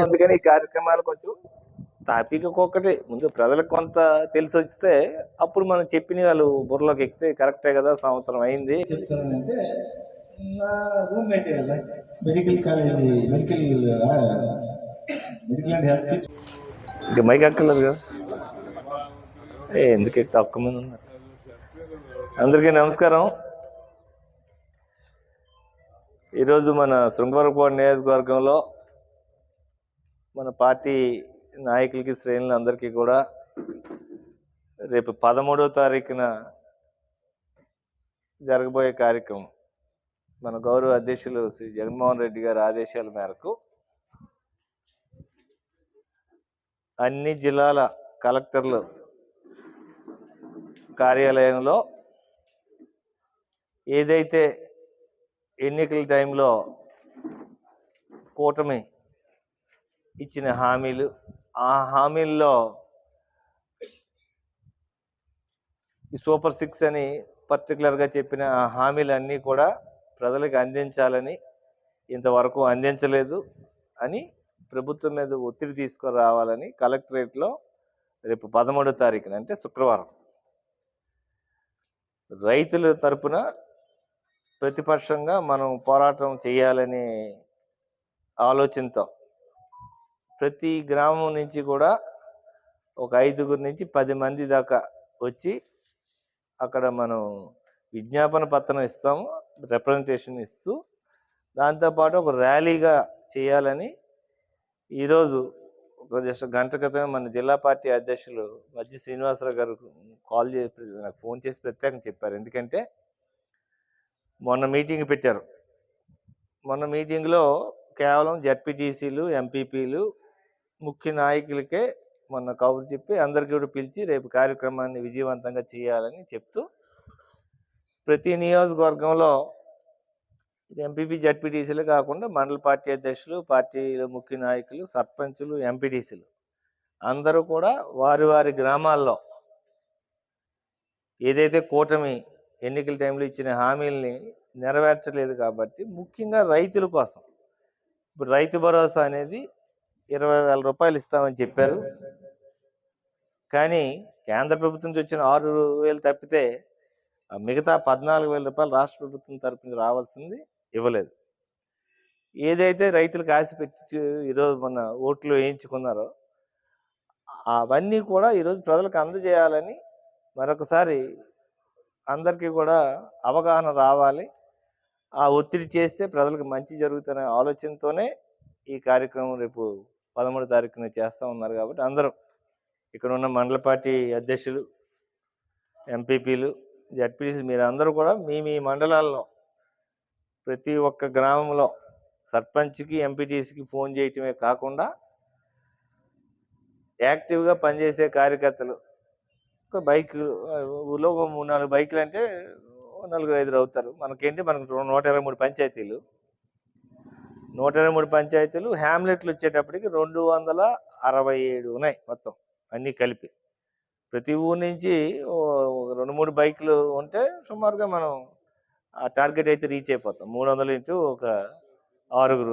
అందుకని ఈ కార్యక్రమాలు కొంచెం టాపిక్ ఒక్కొక్కటి. ముందు ప్రజలకు కొంత తెలిసి వస్తే అప్పుడు మనం చెప్పిన వాళ్ళు బుర్రలోకి ఎక్కితే కరెక్టే కదా సంవత్సరం అయింది. చెప్తానంటే నా రూమ్మేట్ కదా medical college medical medical and health ఇంకా మైక్ ఎక్కర్లేదు కదా? ఏ ఎందుకు ఎక్కితే? తక్కువ మంది ఉన్నారు. అందరికీ నమస్కారం. ఈరోజు మన శృంగవరకోట నియోజకవర్గంలో మన పార్టీ నాయకులకి శ్రేణులు అందరికీ కూడా రేపు పదమూడవ తారీఖున జరగబోయే కార్యక్రమం మన గౌరవ అధ్యక్షులు శ్రీ జగన్మోహన్ రెడ్డి గారి ఆదేశాల మేరకు అన్ని జిల్లాల కలెక్టర్లు కార్యాలయంలో ఏదైతే ఎన్నికల టైంలో కూటమి ఇచ్చిన హామీలు ఆ హామీల్లో ఈ సూపర్ సిక్స్ అని పర్టికులర్గా చెప్పిన ఆ హామీలన్నీ కూడా ప్రజలకు అందించాలని ఇంతవరకు అందించలేదు అని ప్రభుత్వం మీద ఒత్తిడి తీసుకురావాలని కలెక్టరేట్లో రేపు పదమూడో తారీఖున అంటే శుక్రవారం. రైతుల తరపున ప్రతిపక్షంగా మనం పోరాటం చేయాలనే ఆలోచనతో ప్రతి గ్రామం నుంచి కూడా ఒక ఐదుగురు నుంచి పది మంది దాకా వచ్చి అక్కడ మనం విజ్ఞాపన పత్రం ఇస్తాము రిప్రజెంటేషన్ ఇస్తూ దాంతోపాటు ఒక ర్యాలీగా చేయాలని ఈరోజు ఒక జస్ట్ గంట క్రితమే మన జిల్లా పార్టీ అధ్యక్షులు మధ్య శ్రీనివాసరావు గారు కాల్ చేసి నాకు ఫోన్ చేసి ప్రత్యేకంగా చెప్పారు. ఎందుకంటే మొన్న మీటింగ్ పెట్టారు. మొన్న మీటింగ్లో కేవలం జడ్పీటీసీలు ఎంపీపీలు ముఖ్య నాయకులకే మొన్న కబురు చెప్పి అందరికీ కూడా పిలిచి రేపు కార్యక్రమాన్ని విజయవంతంగా చేయాలని చెప్తూ ప్రతి నియోజకవర్గంలో ఎంపీపీ జడ్పీటీసీలు కాకుండా మండల పార్టీ అధ్యక్షులు పార్టీల ముఖ్య నాయకులు సర్పంచులు ఎంపీటీసీలు అందరూ కూడా వారి వారి గ్రామాల్లో ఏదైతే కూటమి ఎన్నికల టైంలో ఇచ్చిన హామీల్ని నెరవేర్చలేదు కాబట్టి ముఖ్యంగా రైతుల కోసం. ఇప్పుడు రైతు భరోసా అనేది ఇరవై వేల రూపాయలు ఇస్తామని చెప్పారు. కానీ కేంద్ర ప్రభుత్వం నుంచి వచ్చిన ఆరు వేలు తప్పితే మిగతా పద్నాలుగు వేల రూపాయలు రాష్ట్ర ప్రభుత్వం తరపున రావాల్సింది ఇవ్వలేదు. ఏదైతే రైతులకు ఆశ పెట్టి ఈరోజు మన ఓట్లు వేయించుకున్నారో అవన్నీ కూడా ఈరోజు ప్రజలకు అందజేయాలని మరొకసారి అందరికీ కూడా అవగాహన రావాలి. ఆ ఒత్తిడి చేస్తే ప్రజలకు మంచి జరుగుతున్న ఆలోచనతోనే ఈ కార్యక్రమం రేపు పదమూడు తారీఖున చేస్తూ ఉన్నారు కాబట్టి అందరూ ఇక్కడ ఉన్న మండల పార్టీ అధ్యక్షులు ఎంపీపీలు జడ్పీసీ మీరు అందరూ కూడా మీ మీ మండలాల్లో ప్రతి ఒక్క గ్రామంలో సర్పంచ్కి ఎంపీటీసీకి ఫోన్ చేయటమే కాకుండా యాక్టివ్గా పనిచేసే కార్యకర్తలు ఒక బైక్ ఊళ్ళో ఒక మూడు నాలుగు బైకులు అంటే నలుగురు ఐదుగురు అవుతారు. మనకేంటి? మనకు నూట ఇరవై మూడు పంచాయతీలు. నూట ఇరవై మూడు పంచాయతీలు హ్యామ్లెట్లు వచ్చేటప్పటికి రెండు వందల అరవై ఏడు ఉన్నాయి మొత్తం అన్నీ కలిపి. ప్రతి ఊరు నుంచి రెండు మూడు బైకులు ఉంటే సుమారుగా మనం ఆ టార్గెట్ అయితే రీచ్ అయిపోతాం. మూడు వందలు ఇంటూ ఒక ఆరుగురు